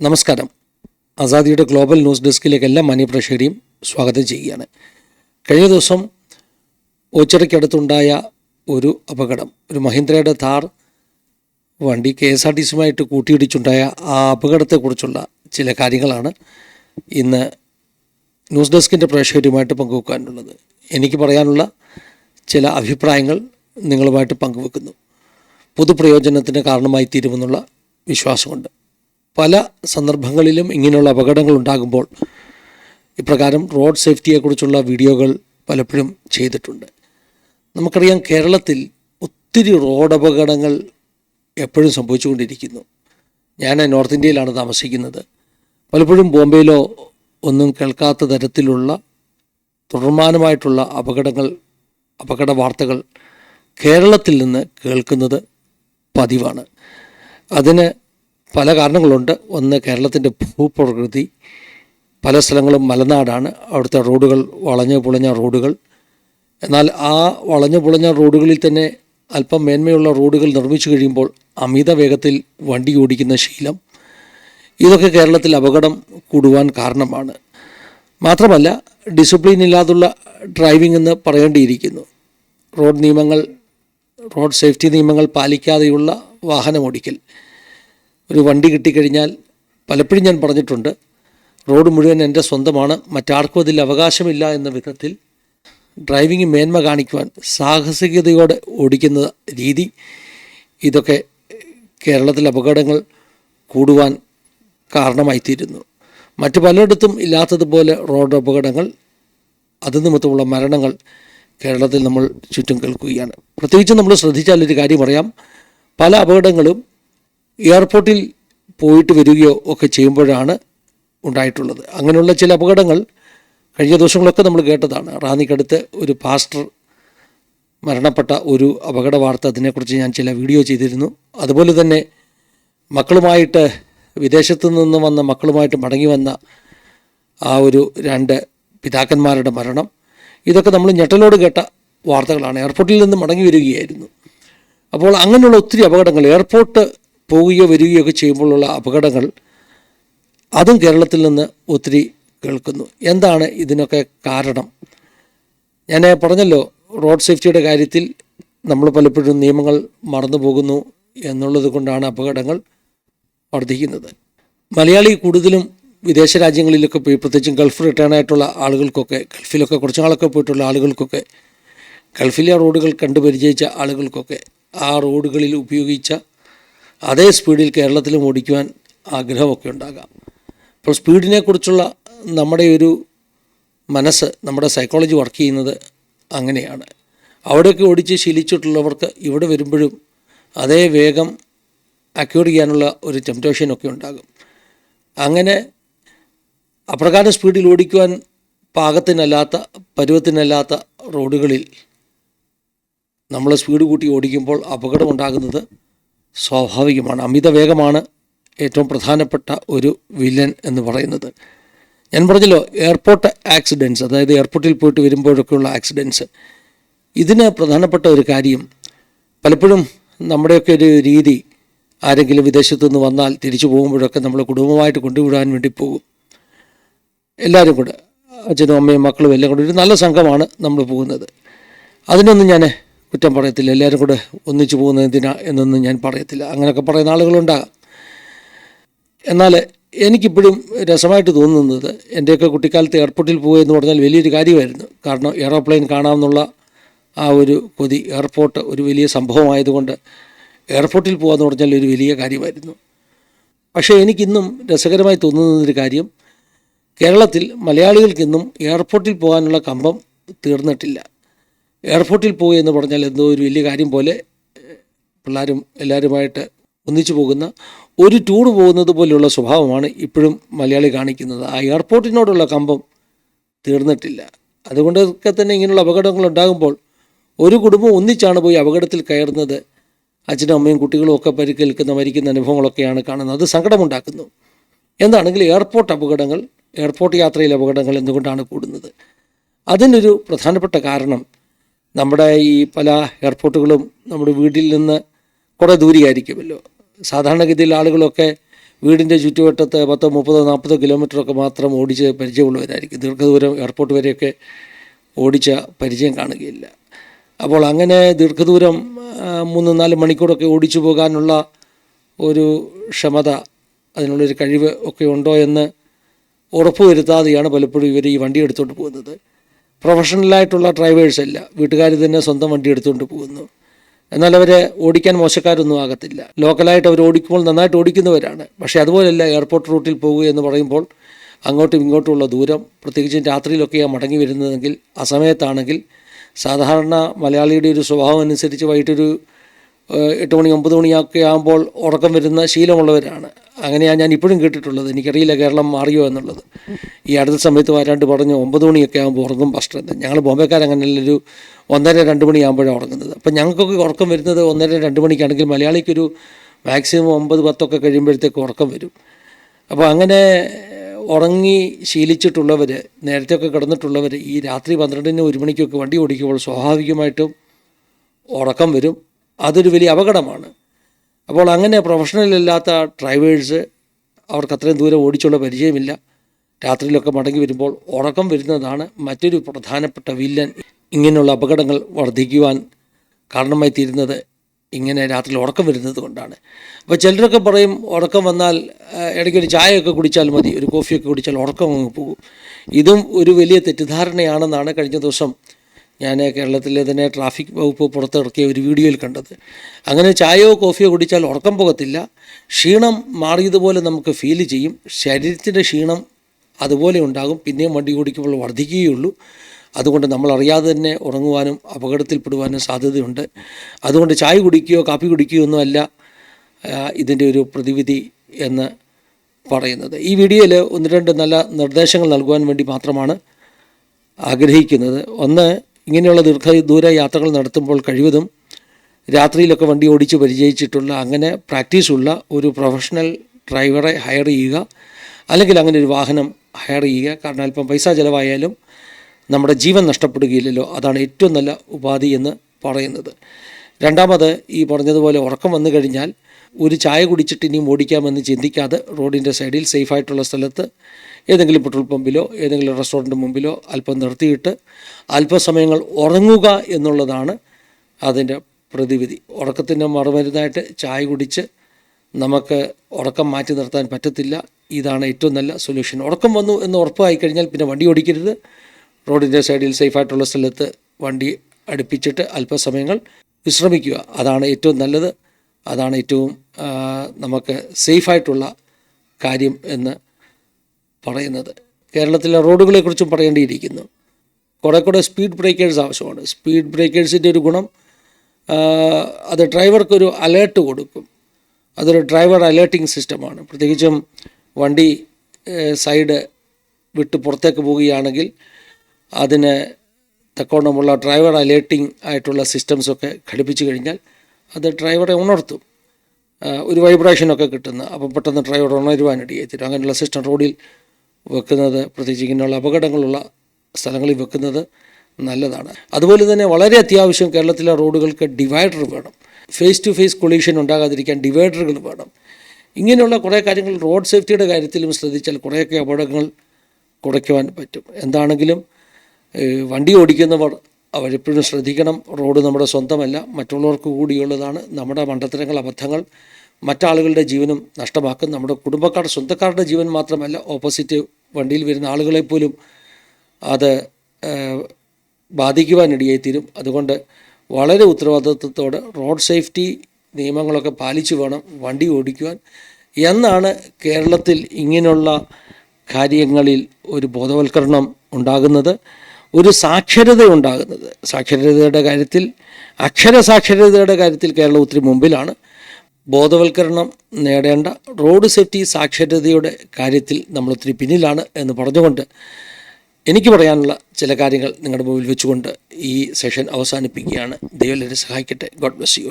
നമസ്കാരം. ആസാദിയുടെ global news ഡെസ്കിലേക്ക് എല്ലാ മാന്യപ്രേക്ഷകരെയും സ്വാഗതം ചെയ്യുകയാണ്. കഴിഞ്ഞ ദിവസം ഓച്ചിറയ്ക്കടുത്തുണ്ടായ ഒരു അപകടം ഒരു മഹീന്ദ്രയുടെ താർ വണ്ടി കെ എസ് ആർ ടി സിയുമായിട്ട് കൂട്ടിയിടിച്ചുണ്ടായ ആ അപകടത്തെക്കുറിച്ചുള്ള ചില കാര്യങ്ങളാണ് ഇന്ന് ന്യൂസ് ഡെസ്കിന്റെ പ്രേക്ഷകരുമായിട്ട് പങ്കുവെക്കാനുള്ളത്. എനിക്ക് പറയാനുള്ള ചില അഭിപ്രായങ്ങൾ നിങ്ങളുമായിട്ട് പങ്കുവെക്കുന്നു. പൊതുപ്രയോജനത്തിന് കാരണമായി തീരുമെന്നുള്ള വിശ്വാസമുണ്ട്. പല സന്ദർഭങ്ങളിലും ഇങ്ങനെയുള്ള അപകടങ്ങൾ ഉണ്ടാകുമ്പോൾ ഇപ്രകാരം റോഡ് സേഫ്റ്റിയെക്കുറിച്ചുള്ള വീഡിയോകൾ പലപ്പോഴും ചെയ്തിട്ടുണ്ട്. നമുക്കറിയാം കേരളത്തിൽ ഒത്തിരി റോഡ് അപകടങ്ങൾ എപ്പോഴും സംഭവിച്ചുകൊണ്ടിരിക്കുന്നു. ഞാൻ നോർത്ത് ഇന്ത്യയിലാണ് താമസിക്കുന്നത്. പലപ്പോഴും ബോംബെയിലോ ഒന്നും കേൾക്കാത്ത തരത്തിലുള്ള തുടർമാനമായിട്ടുള്ള അപകടങ്ങൾ അപകട വാർത്തകൾ കേരളത്തിൽ നിന്ന് കേൾക്കുന്നത് പതിവാണ്. അതിന് പല കാരണങ്ങളുണ്ട്. ഒന്ന് കേരളത്തിന്റെ ഭൂപ്രകൃതി പല സ്ഥലങ്ങളും മലനാടാണ്. അവിടുത്തെ റോഡുകൾ വളഞ്ഞു പുളഞ്ഞ റോഡുകൾ. എന്നാൽ ആ വളഞ്ഞു പുളഞ്ഞ റോഡുകളിൽ തന്നെ അല്പം മേന്മയുള്ള റോഡുകൾ നിർമ്മിച്ചു കഴിയുമ്പോൾ അമിത വേഗത്തിൽ വണ്ടി ഓടിക്കുന്ന ശീലം. ഇതൊക്കെ കേരളത്തിൽ അപകടം കൂടുവാൻ കാരണമാണ്. മാത്രമല്ല ഡിസിപ്ലിൻ ഇല്ലാതുള്ള ഡ്രൈവിംഗ് എന്ന് പറയേണ്ടിയിരിക്കുന്നു. റോഡ് നിയമങ്ങൾ റോഡ് സേഫ്റ്റി നിയമങ്ങൾ പാലിക്കാതെയുള്ള വാഹനം ഓടിക്കൽ ഒരു വണ്ടി കിട്ടിക്കഴിഞ്ഞാൽ പലപ്പോഴും ഞാൻ പറഞ്ഞിട്ടുണ്ട് റോഡ് മുഴുവൻ എന്റെ സ്വന്തമാണ് മറ്റാർക്കും അതിൽ അവകാശമില്ല എന്ന വിധത്തിൽ ഡ്രൈവിംഗ് മേന്മ കാണിക്കുവാൻ സാഹസികതയോടെ ഓടിക്കുന്ന രീതി ഇതൊക്കെ കേരളത്തിൽ അപകടങ്ങൾ കൂടുവാൻ കാരണമായിത്തീരുന്നു. മറ്റു പലയിടത്തും ഇല്ലാത്തതുപോലെ റോഡ് അപകടങ്ങൾ അത് നിമിത്തമുള്ള മരണങ്ങൾ കേരളത്തിൽ നമ്മൾ ചുറ്റും കേൾക്കുകയാണ്. പ്രത്യേകിച്ച് നമ്മൾ ശ്രദ്ധിച്ചാൽ ഒരു കാര്യം അറിയാം പല അപകടങ്ങളും എയർപോർട്ടിൽ പോയിട്ട് വരികയോ ഒക്കെ ചെയ്യുമ്പോഴാണ് ഉണ്ടായിട്ടുള്ളത്. അങ്ങനെയുള്ള ചില അപകടങ്ങൾ കഴിഞ്ഞ ദിവസങ്ങളൊക്കെ നമ്മൾ കേട്ടതാണ്. റാന്നിക്കടുത്ത് ഒരു പാസ്റ്റർ മരണപ്പെട്ട ഒരു അപകട വാർത്ത അതിനെക്കുറിച്ച് ഞാൻ ചില വീഡിയോ ചെയ്തിരുന്നു. അതുപോലെ തന്നെ മക്കളുമായിട്ട് വിദേശത്തു നിന്ന് വന്ന മക്കളുമായിട്ട് മടങ്ങി വന്ന ആ ഒരു രണ്ട് പിതാക്കന്മാരുടെ മരണം. ഇതൊക്കെ നമ്മൾ ഞെട്ടലോട് കേട്ട വാർത്തകളാണ്. എയർപോർട്ടിൽ നിന്ന് മടങ്ങി വരികയായിരുന്നു. അപ്പോൾ അങ്ങനെയുള്ള ഒത്തിരി അപകടങ്ങൾ. എയർപോർട്ട് പോവുകയോ വരികയോ ഒക്കെ ചെയ്യുമ്പോഴുള്ള അപകടങ്ങൾ അതും കേരളത്തിൽ നിന്ന് ഒത്തിരി കേൾക്കുന്നു. എന്താണ് ഇതിനൊക്കെ കാരണം? ഞാൻ പറഞ്ഞല്ലോ റോഡ് സേഫ്റ്റിയുടെ കാര്യത്തിൽ നമ്മൾ പലപ്പോഴും നിയമങ്ങൾ മറന്നു പോകുന്നു എന്നുള്ളത് കൊണ്ടാണ് അപകടങ്ങൾ വർദ്ധിക്കുന്നത്. മലയാളി കൂടുതലും വിദേശ രാജ്യങ്ങളിലൊക്കെ പോയി പ്രത്യേകിച്ചും ഗൾഫ് റിട്ടേൺ ആയിട്ടുള്ള ആളുകൾക്കൊക്കെ ഗൾഫിലൊക്കെ കുറച്ച് നാളൊക്കെ പോയിട്ടുള്ള ആളുകൾക്കൊക്കെ ഗൾഫിലെ റോഡുകൾ കണ്ടു പരിചയിച്ച ആളുകൾക്കൊക്കെ ആ റോഡുകളിൽ ഉപയോഗിച്ച അതേ സ്പീഡിൽ കേരളത്തിലും ഓടിക്കുവാൻ ആഗ്രഹമൊക്കെ ഉണ്ടാകാം. അപ്പോൾ സ്പീഡിനെക്കുറിച്ചുള്ള നമ്മുടെ ഒരു മനസ്സ് നമ്മുടെ സൈക്കോളജി വർക്ക് ചെയ്യുന്നത് അങ്ങനെയാണ്. അവിടെയൊക്കെ ഓടിച്ച് ശീലിച്ചിട്ടുള്ളവർക്ക് ഇവിടെ വരുമ്പോഴും അതേ വേഗം അക്യൂർ ചെയ്യാനുള്ള ഒരു ടെംപ്റ്റേഷനൊക്കെ ഉണ്ടാകും. അങ്ങനെ അപ്രകാരം സ്പീഡിൽ ഓടിക്കുവാൻ പാകത്തിനല്ലാത്ത പരുവത്തിനല്ലാത്ത റോഡുകളിൽ നമ്മൾ സ്പീഡ് കൂട്ടി ഓടിക്കുമ്പോൾ അപകടമുണ്ടാകുന്നത് സ്വാഭാവികമാണ് അമിത വേഗമാണ് ഏറ്റവും പ്രധാനപ്പെട്ട ഒരു വില്ലൻ എന്ന് പറയുന്നത്. ഞാൻ പറഞ്ഞല്ലോ എയർപോർട്ട് ആക്സിഡൻസ് അതായത് എയർപോർട്ടിൽ പോയിട്ട് വരുമ്പോഴൊക്കെയുള്ള ആക്സിഡൻസ് ഇതിന് പ്രധാനപ്പെട്ട ഒരു കാര്യം പലപ്പോഴും നമ്മുടെയൊക്കെ ഒരു രീതി ആരെങ്കിലും വിദേശത്തു നിന്ന് വന്നാൽ തിരിച്ചു പോകുമ്പോഴൊക്കെ നമ്മൾ കുടുംബമായിട്ട് കൊണ്ടുവിടാൻ വേണ്ടി പോകും. എല്ലാവരും കൂടെ അച്ഛനും അമ്മയും മക്കളും എല്ലാം കൂടെ ഒരു നല്ല സംഘമാണ് നമ്മൾ പോകുന്നത്. അതിനൊന്നും ഞാൻ കുറ്റം പറയത്തില്ല. എല്ലാവരും കൂടെ ഒന്നിച്ചു പോകുന്നത് എന്തിനാ എന്നൊന്നും ഞാൻ പറയത്തില്ല. അങ്ങനെയൊക്കെ പറയുന്ന ആളുകളുണ്ടാകാം എന്നാൽ എനിക്കിപ്പോഴും രസമായിട്ട് തോന്നുന്നത് എന്റെയൊക്കെ കുട്ടിക്കാലത്ത് എയർപോർട്ടിൽ പോകുക എന്ന് പറഞ്ഞാൽ വലിയൊരു കാര്യമായിരുന്നു. കാരണം എയറോപ്ലെയിൻ കാണാമെന്നുള്ള ആ ഒരു കൊതി എയർപോർട്ട് ഒരു വലിയ സംഭവമായതുകൊണ്ട് എയർപോർട്ടിൽ പോകുക എന്ന് പറഞ്ഞാൽ ഒരു വലിയ കാര്യമായിരുന്നു. പക്ഷേ എനിക്കിന്നും രസകരമായി തോന്നുന്നൊരു കാര്യം കേരളത്തിൽ മലയാളികൾക്കിന്നും എയർപോർട്ടിൽ പോകാനുള്ള കമ്പം തീർന്നിട്ടില്ല. എയർപോർട്ടിൽ പോയി എന്ന് പറഞ്ഞാൽ എന്തോ ഒരു വലിയ കാര്യം പോലെ പിള്ളേരും എല്ലാവരുമായിട്ട് ഒന്നിച്ചു പോകുന്ന ഒരു ടൂർ പോകുന്നത് പോലെയുള്ള സ്വഭാവമാണ് ഇപ്പോഴും മലയാളി കാണിക്കുന്നത്. ആ എയർപോർട്ടിനോടുള്ള കമ്പം തീർന്നിട്ടില്ല. അതുകൊണ്ടൊക്കെ തന്നെ ഇങ്ങനെയുള്ള അപകടങ്ങൾ ഉണ്ടാകുമ്പോൾ ഒരു കുടുംബം ഒന്നിച്ചാണ് പോയി അപകടത്തിൽ കയറുന്നത്. അച്ഛനും അമ്മയും കുട്ടികളും ഒക്കെ പരിക്കേൽക്കുന്ന മരിക്കുന്ന അനുഭവങ്ങളൊക്കെയാണ് കാണുന്നത്. അത് സങ്കടമുണ്ടാക്കുന്നു. എന്താണെങ്കിൽ എയർപോർട്ട് അപകടങ്ങൾ എയർപോർട്ട് യാത്രയിലെ അപകടങ്ങൾ എന്തുകൊണ്ടാണ് കൂടുന്നത്? അതിനൊരു പ്രധാനപ്പെട്ട കാരണം നമ്മുടെ ഈ പല എയർപോർട്ടുകളും നമ്മുടെ വീട്ടിൽ നിന്ന് കുറേ ദൂരെയായിരിക്കുമല്ലോ. സാധാരണഗതിയിൽ ആളുകളൊക്കെ വീടിന്റെ ചുറ്റുവട്ടത്ത് പത്തോ മുപ്പതോ നാൽപ്പതോ കിലോമീറ്ററൊക്കെ മാത്രം ഓടിച്ച് പരിചയമുള്ളവരായിരിക്കും. ദീർഘദൂരം എയർപോർട്ട് വരെയൊക്കെ ഓടിച്ച പരിചയം കാണുകയില്ല. അപ്പോൾ അങ്ങനെ ദീർഘദൂരം മൂന്ന് നാല് മണിക്കൂറൊക്കെ ഓടിച്ചു പോകാനുള്ള ഒരു ക്ഷമത അതിനുള്ളൊരു കഴിവ് ഒക്കെ ഉണ്ടോ എന്ന് ഉറപ്പുവരുത്താതെയാണ് പലപ്പോഴും ഇവർ ഈ വണ്ടി എടുത്തുകൊണ്ട് പോകുന്നത്. പ്രൊഫഷണലായിട്ടുള്ള ഡ്രൈവേഴ്സ് അല്ല വീട്ടുകാർ തന്നെ സ്വന്തം വണ്ടി എടുത്തുകൊണ്ട് പോകുന്നു. എന്നാൽ അവരെ ഓടിക്കാൻ മോശക്കാരൊന്നും ആകത്തില്ല. ലോക്കലായിട്ട് അവർ ഓടിക്കുമ്പോൾ നന്നായിട്ട് ഓടിക്കുന്നവരാണ്. പക്ഷേ അതുപോലെയല്ല എയർപോർട്ട് റൂട്ടിൽ പോകുക എന്ന് പറയുമ്പോൾ അങ്ങോട്ടും ഇങ്ങോട്ടുമുള്ള ദൂരം പ്രത്യേകിച്ചും രാത്രിയിലൊക്കെയാണ് മടങ്ങി വരുന്നതെങ്കിൽ ആ സമയത്താണെങ്കിൽ സാധാരണ മലയാളിയുടെ ഒരു സ്വഭാവം അനുസരിച്ച് വൈകിട്ടൊരു എട്ട് മണി ഒമ്പത് മണിയൊക്കെ ആകുമ്പോൾ ഉറക്കം വരുന്ന ശീലമുള്ളവരാണ്. അങ്ങനെയാണ് ഞാൻ ഇപ്പോഴും കേട്ടിട്ടുള്ളത്. എനിക്കറിയില്ല കേരളം മാറിയോ എന്നുള്ളത്. ഈ അടുത്ത സമയത്ത് വരാണ്ട് പറഞ്ഞു ഒമ്പത് മണിയൊക്കെ ആകുമ്പോൾ ഉറങ്ങും ഭക്ഷണം ഞങ്ങൾ ബോംബെക്കാർ അങ്ങനെയല്ല ഒരു ഒന്നര രണ്ട് മണിയാകുമ്പോഴാണ് ഉറങ്ങുന്നത്. അപ്പം ഞങ്ങൾക്കൊക്കെ ഉറക്കം വരുന്നത് ഒന്നര രണ്ട് മണിക്കാണെങ്കിൽ മലയാളിക്കൊരു മാക്സിമം ഒമ്പത് പത്തൊക്കെ കഴിയുമ്പോഴത്തേക്ക് ഉറക്കം വരും. അപ്പോൾ അങ്ങനെ ഉറങ്ങി ശീലിച്ചിട്ടുള്ളവർ നേരത്തെയൊക്കെ കിടന്നിട്ടുള്ളവർ ഈ രാത്രി പന്ത്രണ്ടിന് ഒരു മണിക്കൊക്കെ വണ്ടി ഓടിക്കുമ്പോൾ സ്വാഭാവികമായിട്ടും ഉറക്കം വരും. അതൊരു വലിയ അപകടമാണ്. അപ്പോൾ അങ്ങനെ പ്രൊഫഷണൽ അല്ലാത്ത ഡ്രൈവേഴ്സ് അവർക്ക് അത്രയും ദൂരം ഓടിച്ചുള്ള പരിചയമില്ല. രാത്രിയിലൊക്കെ മടങ്ങി വരുമ്പോൾ ഉറക്കം വരുന്നതാണ് മറ്റൊരു പ്രധാനപ്പെട്ട വില്ലൻ ഇങ്ങനെയുള്ള അപകടങ്ങൾ വർദ്ധിക്കുവാൻ കാരണമായി തീരുന്നത് ഇങ്ങനെ രാത്രി ഉറക്കം വരുന്നത് കൊണ്ടാണ്. അപ്പോൾ ചിലരൊക്കെ പറയും ഉറക്കം വന്നാൽ ഇടയ്ക്കൊരു ചായയൊക്കെ കുടിച്ചാൽ മതി ഒരു കോഫിയൊക്കെ കുടിച്ചാൽ ഉറക്കം അങ്ങ് പോകും. ഇതും ഒരു വലിയ തെറ്റിദ്ധാരണയാണെന്നാണ് കഴിഞ്ഞ ദിവസം ഞാൻ കേരളത്തിലെ തന്നെ ട്രാഫിക് വകുപ്പ് പുറത്തിറക്കിയ ഒരു വീഡിയോയിൽ കണ്ടത്. അങ്ങനെ ചായയോ കോഫിയോ കുടിച്ചാൽ ഉറക്കം പോകത്തില്ല. ക്ഷീണം മാറിയതുപോലെ നമുക്ക് ഫീൽ ചെയ്യും. ശരീരത്തിന്റെ ക്ഷീണം അതുപോലെ ഉണ്ടാകും. പിന്നെയും വണ്ടി ഓടിക്കുമ്പോൾ വർദ്ധിക്കുകയുള്ളൂ. അതുകൊണ്ട് നമ്മൾ അറിയാതെ തന്നെ ഉറങ്ങുവാനും അപകടത്തിൽപ്പെടുവാനും സാധ്യതയുണ്ട്. അതുകൊണ്ട് ചായ കുടിക്കുകയോ കാപ്പി കുടിക്കുകയോ ഒന്നുമല്ല ഇതിന്റെ ഒരു പ്രതിവിധി എന്ന് പറയുന്നത്. ഈ വീഡിയോയിൽ ഒന്ന് രണ്ട് നല്ല നിർദ്ദേശങ്ങൾ നൽകുവാൻ വേണ്ടി മാത്രമാണ് ആഗ്രഹിക്കുന്നത്. ഒന്ന് ഇങ്ങനെയുള്ള ദീർഘ ദൂര യാത്രകൾ നടത്തുമ്പോൾ കഴിവതും രാത്രിയിലൊക്കെ വണ്ടി ഓടിച്ച് പരിചയിച്ചിട്ടുള്ള അങ്ങനെ പ്രാക്ടീസുള്ള ഒരു പ്രൊഫഷണൽ ഡ്രൈവറെ ഹയർ ചെയ്യുക അല്ലെങ്കിൽ അങ്ങനെ ഒരു വാഹനം ഹയർ ചെയ്യുക. കാരണം അല്പം പൈസ ചിലവായാലും നമ്മുടെ ജീവൻ നഷ്ടപ്പെടുകയില്ലല്ലോ. അതാണ് ഏറ്റവും നല്ല ഉപാധി എന്ന് പറയുന്നത്. രണ്ടാമത് ഈ പറഞ്ഞതുപോലെ ഉറക്കം വന്നു കഴിഞ്ഞാൽ ഒരു ചായ കുടിച്ചിട്ട് ഇനിയും ഓടിക്കാമെന്ന് ചിന്തിക്കാതെ റോഡിന്റെ സൈഡിൽ സേഫായിട്ടുള്ള സ്ഥലത്ത് ഏതെങ്കിലും പെട്രോൾ പമ്പിലോ ഏതെങ്കിലും റെസ്റ്റോറന്റ് മുമ്പിലോ അല്പം നിർത്തിയിട്ട് അല്പസമയങ്ങൾ ഉറങ്ങുക എന്നുള്ളതാണ് അതിന്റെ പ്രതിവിധി. ഉറക്കത്തിന്റെ മറുമരുന്നായിട്ട് ചായ കുടിച്ച് നമുക്ക് ഉറക്കം മാറ്റി നിർത്താൻ പറ്റത്തില്ല. ഇതാണ് ഏറ്റവും നല്ല സൊല്യൂഷൻ. ഉറക്കം വന്നു എന്ന് ഉറപ്പായി കഴിഞ്ഞാൽ പിന്നെ വണ്ടി ഓടിക്കരുത്. റോഡിന്റെ സൈഡിൽ സേഫായിട്ടുള്ള സ്ഥലത്ത് വണ്ടി അടുപ്പിച്ചിട്ട് അല്പസമയങ്ങൾ വിശ്രമിക്കുക. അതാണ് ഏറ്റവും നല്ലത്. അതാണ് ഏറ്റവും നമുക്ക് സേഫായിട്ടുള്ള കാര്യം എന്ന് പറയുന്നത്. കേരളത്തിലെ റോഡുകളെക്കുറിച്ചും പറയേണ്ടിയിരിക്കുന്നു. കുറേ കൂടെ സ്പീഡ് ബ്രേക്കേഴ്സ് ആവശ്യമാണ്. സ്പീഡ് ബ്രേക്കേഴ്സിന്റെ ഒരു ഗുണം അത് ഡ്രൈവർക്കൊരു അലേർട്ട് കൊടുക്കും. അതൊരു ഡ്രൈവർ അലേർട്ടിംഗ് സിസ്റ്റമാണ് പ്രത്യേകിച്ചും വണ്ടി സൈഡ് വിട്ട് പുറത്തേക്ക് പോവുകയാണെങ്കിൽ അതിന് തക്കോണമുള്ള ഡ്രൈവർ അലേർട്ടിംഗ് ആയിട്ടുള്ള സിസ്റ്റംസൊക്കെ ഘടിപ്പിച്ചു കഴിഞ്ഞാൽ അത് ഡ്രൈവറെ ഉണർത്തും. ഒരു വൈബ്രേഷനൊക്കെ കിട്ടുന്ന അപ്പം പെട്ടെന്ന് ഡ്രൈവർ ഉണരുവാനിടയായി തരും. അങ്ങനെയുള്ള സിസ്റ്റം റോഡിൽ വെക്കുന്നത് പ്രത്യേകിച്ച് ഇങ്ങനെയുള്ള അപകടങ്ങളുള്ള സ്ഥലങ്ങളിൽ വെക്കുന്നത് നല്ലതാണ്. അതുപോലെ തന്നെ വളരെ അത്യാവശ്യം കേരളത്തിലെ റോഡുകൾക്ക് ഡിവൈഡർ വേണം. ഫേസ് ടു ഫേസ് കൊളീഷൻ ഉണ്ടാകാതിരിക്കാൻ ഡിവൈഡറുകൾ വേണം. ഇങ്ങനെയുള്ള കുറേ കാര്യങ്ങൾ റോഡ് സേഫ്റ്റിയുടെ കാര്യത്തിലും ശ്രദ്ധിച്ചാൽ കുറേയൊക്കെ അപകടങ്ങൾ കുറയ്ക്കുവാൻ പറ്റും. എന്താണെങ്കിലും വണ്ടി ഓടിക്കുന്നവർ അവരെപ്പോഴും ശ്രദ്ധിക്കണം. റോഡ് നമ്മുടെ സ്വന്തമല്ല മറ്റുള്ളവർക്ക് കൂടിയുള്ളതാണ്. നമ്മുടെ മണ്ടത്തരങ്ങൾ അബദ്ധങ്ങൾ മറ്റാളുകളുടെ ജീവനും നഷ്ടമാക്കും നമ്മുടെ കുടുംബക്കാരുടെ സ്വന്തക്കാരുടെ ജീവൻ മാത്രമല്ല ഓപ്പോസിറ്റ് വണ്ടിയിൽ വരുന്ന ആളുകളെ പോലും അത് ബാധിക്കുവാനിടയായി തീരും അതുകൊണ്ട് വളരെ ഉത്തരവാദിത്വത്തോടെ റോഡ് സേഫ്റ്റി നിയമങ്ങളൊക്കെ പാലിച്ചു വേണം വണ്ടി ഓടിക്കുവാൻ എന്നാണ് കേരളത്തിൽ ഇങ്ങനെയുള്ള കാര്യങ്ങളിൽ ഒരു ബോധവൽക്കരണം ഉണ്ടാകുന്നത് ഒരു സാക്ഷരത ഉണ്ടാകുന്നത്. സാക്ഷരതയുടെ കാര്യത്തിൽ അക്ഷര സാക്ഷരതയുടെ കാര്യത്തിൽ കേരളം ഒത്തിരി മുമ്പിലാണ്. ബോധവൽക്കരണം നേടേണ്ട റോഡ് സേഫ്റ്റി സാക്ഷരതയുടെ കാര്യത്തിൽ നമ്മൾ ഒത്തിരി പിന്നിലാണ് എന്ന് പറഞ്ഞുകൊണ്ട് എനിക്ക് പറയാനുള്ള ചില കാര്യങ്ങൾ നിങ്ങളുടെ മുമ്പിൽ വെച്ചുകൊണ്ട് ഈ സെഷൻ അവസാനിപ്പിക്കുകയാണ്. ദൈവം എന്നെ സഹായിക്കട്ടെ. God bless you